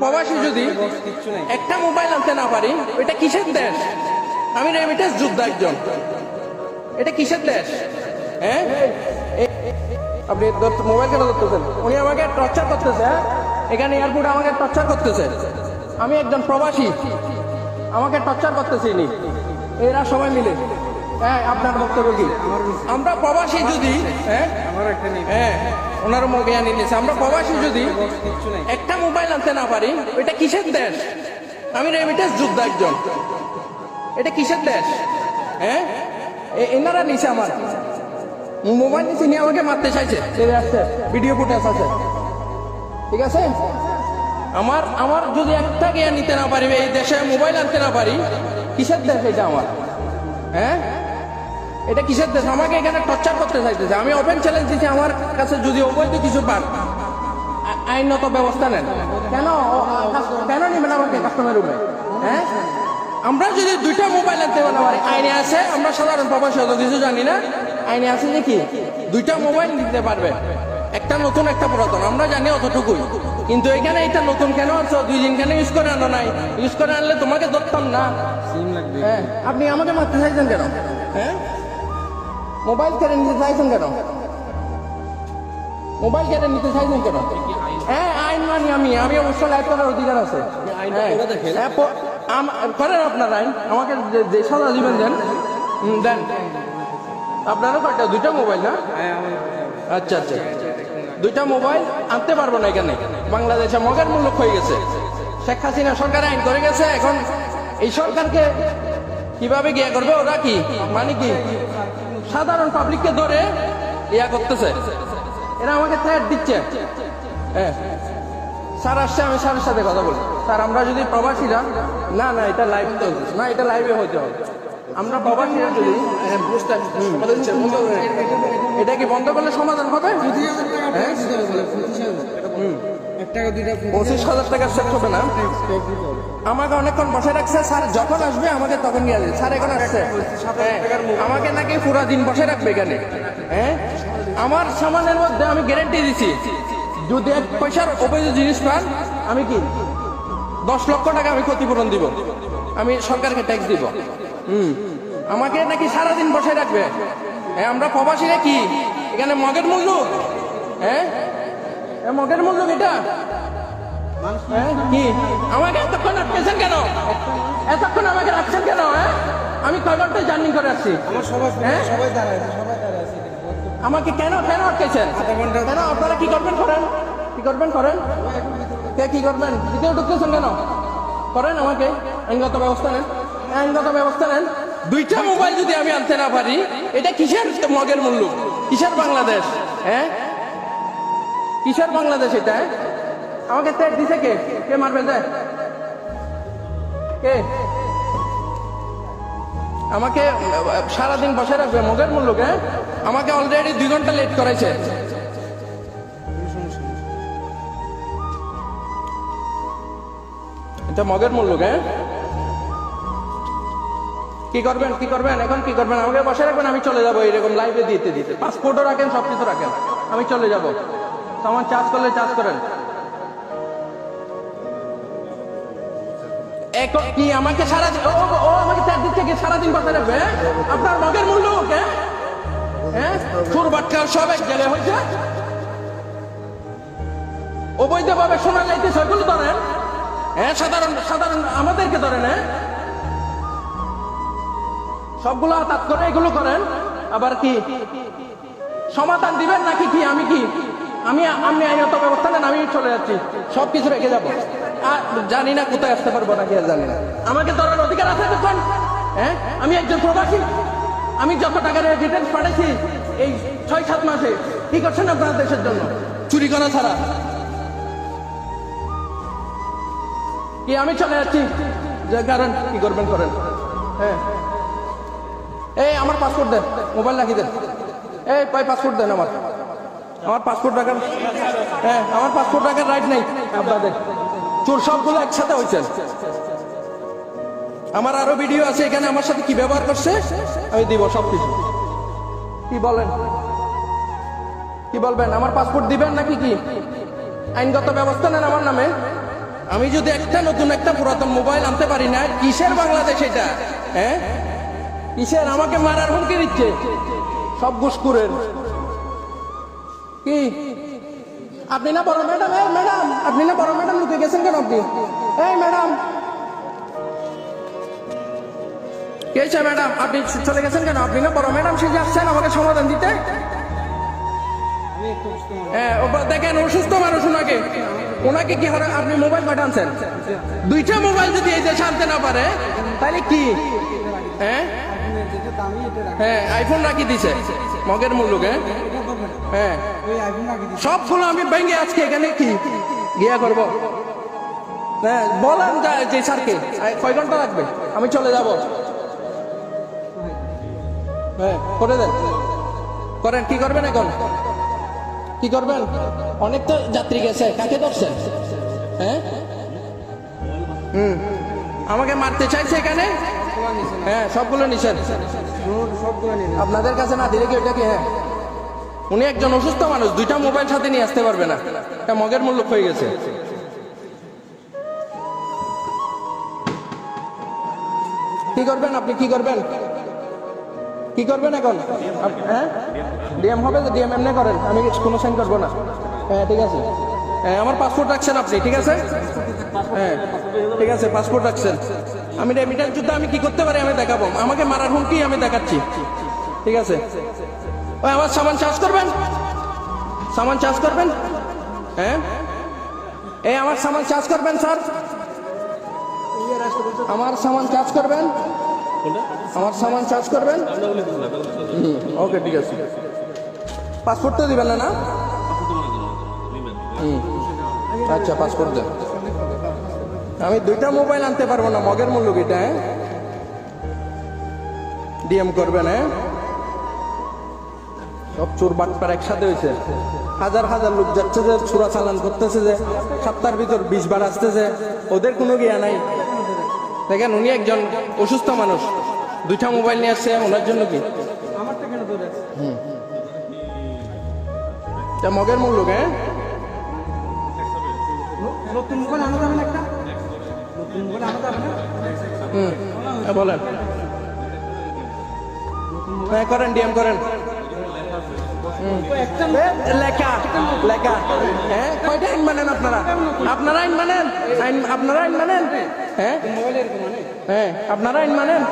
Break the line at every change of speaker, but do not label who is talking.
প্রবাসী যদি একটা মোবাইল আনতে না পারি এটা কিসের দেশ? আমি রেমিটেন্স যোদ্ধা একজন। এটা কিসের দেশ? হ্যাঁ? আপনি মোবাইল কেন ধরতেছেন? উনি আমাকে টর্চার করতেছে হ্যাঁ? এখানে এয়ারপোর্টে আমাকে টর্চার করতেছে। আমি একজন প্রবাসী। আমাকে টর্চার করতেছে ইনি। এরা সবাই মিলে। হ্যাঁ আপনার বক্তব্য কি? আমরা প্রবাসী যদি হ্যাঁ? হ্যাঁ। ওনার মুখে আনি নিয়েছে আমরা প্রবাসী যদি একটা মোবাইল আনতে না পারি এটা কিসের দেশ? আমি রেমিটেন্স যোদ্ধা একজন। এটা কিসের দেশ? হ্যাঁ? এনারা নিছে আমার। মোবাইল নিয়ে আমাকে মারতে চাইছে। ভিডিও ফুটেজ আছে। ঠিক আছে? আমার আমার যদি একটা জ্ঞান নিতে না পারি এই দেশে মোবাইল আনতে না পারি কিসের দেশ এটা আমার? হ্যাঁ? এটা কিসের দেশ? আমাকে এখানে টর্চার করতে চাইতেছে। আমি ওপেন চ্যালেঞ্জ দিচ্ছি আমার কাছে যদি অবৈধ কিছু পান আইনত ব্যবস্থা নেন। কেন? কেন নেবেন আমাকে কাস্টমার রুমে হ্যাঁ? আমরা যদি দুইটা মোবাইল আনতে পারি আইনে আছে আমরা সাধারণ প্রবাসী অত কিছু জানি না। আইনে আছে যে কি? দুইটা মোবাইল নিতে পারবে। একটা নতুন একটা পুরাতন। আমরা জানি অতটুকুই। কিন্তু এখানে এটা নতুন কেন আছো দুই দিন কেন ইউজ করে আনো নাই? ইউজ করে আনলে তোমাকে ধরতাম না। হ্যাঁ। আপনি আমাকে মারতে চাইছেন কেন? হ্যাঁ? মোবাইল কেড়ে নিতে চাইছেন কেন? মোবাইল কেটে নিতে চাইছেন কেন? হ্যাঁ আইন মানি আমি আমি অবশ্য লাইভ করার অধিকার আছে। হ্যাঁ, হ্যাঁ, করেন আপনার আইন আমাকে যে- সাজা দিবেন দেন। দেন। আপনারও কয়টা? দুইটা মোবাইল না? আচ্ছা আচ্ছা। দুইটা মোবাইল আনতে পারব না এখানে। বাংলাদেশে মগের মূল্য হয়ে গেছে। শেখ হাসিনা সরকার আইন করে গেছে এখন এই সরকারকে কীভাবে গিয়ে করবে? ওরা কি? মানে কি? সাধারণ পাবলিককে ধরে করতেছে। এরা আমাকে থ্রেট দিচ্ছে। স্যার আসছে, আমি স্যারের সাথে কথা বলি। স্যার, আমরা যদি প্রবাসীরা না না, এটা লাইভ চলতেছে না, এটা লাইভে হইতে হবে। আমরা প্রবাসীরা যদি এটা কি বন্ধ করলে সমাধান হবে? হ্যাঁ? পঁচিশ হাজার টাকা সেট হবে না। আমাকে অনেকক্ষণ বসে রাখছে স্যার যখন আসবে আমাকে তখন নিয়ে স্যার এখন আসছে। হ্যাঁ, আমাকে নাকি পুরা দিন বসে রাখবে এখানে। হ্যাঁ আমার সামানের মধ্যে আমি গ্যারেন্টি দিছি যদি এক পয়সার অবৈধ জিনিস পান আমি কি দশ লক্ষ টাকা আমি ক্ষতিপূরণ দিব। আমি সরকারকে ট্যাক্স দিব। হুম আমাকে নাকি সারাদিন বসে রাখবে। হ্যাঁ আমরা প্রবাসীরা কি? এখানে মগের মূল্য হ্যাঁ মগের মূল্য এটা হ্যাঁ? কি? আমাকে এতক্ষণ আটকেছেন কেন? এতক্ষণ আমাকে রাখছেন কেন হ্যাঁ? আমি কয় ঘণ্টা জার্নি করে আসছি। হ্যাঁ? আমাকে কেন কেন আটকেছেন? কেন আপনারা কি করবেন করেন? কি করবেন করেন? কে কি করবেন? দ্বিতীয় ঢুকতেছেন কেন? করেন আমাকে। আইনগত ব্যবস্থা নেন। আইনগত ব্যবস্থা নেন। দুইটা মোবাইল যদি আমি আনতে না পারি এটা কিসের মগের মূল্য? কিসের বাংলাদেশ? হ্যাঁ? কিসের বাংলাদেশ এটা হ্যাঁ? আমাকে তেট দিছে কে? কে মারবে যায় কে? আমাকে, সারাদিন বসে রাখবে মগের মূল্য কে আমাকে অলরেডি দুই ঘণ্টা লেট করেছে এটা মগের মূল্য কে কি করবেন কি করবেন? এখন কি করবেন? আমাকে বসে রাখবেন, আমি চলে যাব, এরকম লাইভে দিতে দিতে। পাসপোর্টও রাখেন, সবকিছু রাখেন। আমি চলে যাব। সামান চার্জ করলে চার্জ করেন। কি আমাকে সারা ও, ও- আমাকে চার দিন থেকে সারাদিন বসে রাখবে হ্যাঁ? আপনার মগের মূল্য ওকে হ্যাঁ? চোর বাটকা সব এক জায়গায় হয়েছে। অবৈধভাবে শোনা যাইতেছে ওইগুলো ধরেন হ্যাঁ? সাধারণ সাধারণ আমাদেরকে ধরেন হ্যাঁ? সবগুলো আতাত করে এগুলো করেন, আবার কি সমাধান দিবেন নাকি কি? আমি কি আমি আমি আইনত ব্যবস্থা নেন আমি চলে যাচ্ছি। সব কিছু রেখে যাব। আর জানি না কোথায় আসতে পারব নাকি আর জানি না। আমাকে ধরার অধিকার আছে হ্যাঁ? আমি একজন প্রবাসী। আমি যত টাকা রিটার্ন পাঠাইছি এই ছয়, সাত মাসে, কি করছেন আপনার দেশের জন্য? চুরি করা ছাড়া। কি, আমি চলে যাচ্ছি? যে কারণ, কি করবেন করেন। হ্যাঁ। এই, আমার পাসপোর্ট দেন, মোবাইল রাখি দেন। এই, পাই, পাসপোর্ট দেন আমার। আমার পাসপোর্ট রাখার হ্যাঁ আমার পাসপোর্ট রাখার রাইট নাই। আপনাদের। চোর সবগুলো একসাথে হয়েছেন আমার আরও ভিডিও আছে, এখানে আমার সাথে কি ব্যবহার করছে? আমি দিব সবকিছু। কি বলেন? কি বলবেন? আমার পাসপোর্ট দিবেন নাকি কি? আইনগত ব্যবস্থা নেন আমার নামে। আমি যদি একটা নতুন একটা পুরাতন মোবাইল আনতে পারি না, কিসের বাংলাদেশ এটা? হ্যাঁ? কিসের? আমাকে মারার হুমকি দিচ্ছে। সব ঘুষকুরের কি? আপনি না বড় ম্যাডাম? এই ম্যাডাম, আপনি না বড় ম্যাডাম লুকে গেছেন কেন আপনি? এই ম্যাডাম। কে ম্যাডাম? আপনি চলে গেছেন কেন? আপনি না বড় ম্যাডাম সে যাচ্ছেন আমাকে সমাধান দিতে? হ্যাঁ দেখেন অসুস্থ মানুষ ওনাকে। ওনাকে কি হারা আপনি মোবাইল পাঠানছেন? দুইটা মোবাইল যদি এই দেশে আনতে না পারে, তাহলে কি? হ্যাঁ? হ্যাঁ আইফোন রাখি দিছে। মগের মূল্য হ্যাঁ। সবগুলো আমি ভেঙে আজকে এখানে কি? গিয়া করব। হ্যাঁ বলেন যা- স্যারকে। কয় ঘণ্টা লাগবে? আমি চলে যাব। হ্যাঁ করে দেন। করেন, কি করবেন এখন? কি করবেন? অনেক তো যাত্রী গেছে। কাকে ধরছেন? হ্যাঁ? হুম। আমাকে মারতে চাইছে এখানে? হ্যাঁ সবগুলো নিছেন। আপনাদের কাছে না দিলে কি ওইটা কি? হ্যাঁ। উনি একজন অসুস্থ মানুষ, দুইটা মোবাইল সাথে নিয়ে আসতে পারবে না। এটা মগের মূল্য হয়ে গেছে। কি করবেন আপনি? কি করবেন? কি করবেন এখন? হ্যাঁ? ডিএম হবে তো? ডিএম এমনি করেন। আমি কোনো সাইন করব না। হ্যাঁ ঠিক আছে। হ্যাঁ আমার পাসপোর্ট রাখছেন আপনি, ঠিক আছে? হ্যাঁ ঠিক আছে পাসপোর্ট রাখছেন। আমি রেমিটার যুদ্ধ আমি কি করতে পারি? আমি দেখাবো। আমাকে মারার হুমকি আমি দেখাচ্ছি। ঠিক আছে? ওই আমার সামান চার্জ করবেন? সামান চার্জ করবেন? হ্যাঁ? এই আমার সামান চার্জ করবেন স্যার। আমার সামান চার্জ করবেন? আমার সামান চার্জ করবেন? ওকে ঠিক আছে। পাসপোর্ট তো দিবেন না না। আচ্ছা পাসপোর্ট দেন। আমি দুইটা মোবাইল আনতে পারব না মগের মূল্য কিটা হ্যাঁ? ডিএম করবেন হ্যাঁ? সব চোর বাটপার একসাথে হয়েছে হাজার হাজার লোক যাচ্ছে যে চোরা চালান করতেছে যে সপ্তাহের ভিতর বিশ বার আসতেছে ওদের কোনো গিয়া নাই। দেখেন উনি একজন অসুস্থ মানুষ। দুইটা মোবাইল নিয়ে আসছে ওনার জন্য কি? মগের মূল্য হ্যাঁ
নতুন মোবাইল আনা যাবে একটা? নতুন মোবাইল আনা যাবে
হুম। হ্যাঁ, বলেন। হ্যাঁ করেন ডিএম করেন। হ্যাঁ কয়টা আইন মানেন আপনারা? আপনারা আইন মানেন? আইন, আপনারা আইন মানেন? হ্যাঁ হ্যাঁ আপনারা আইন মানেন?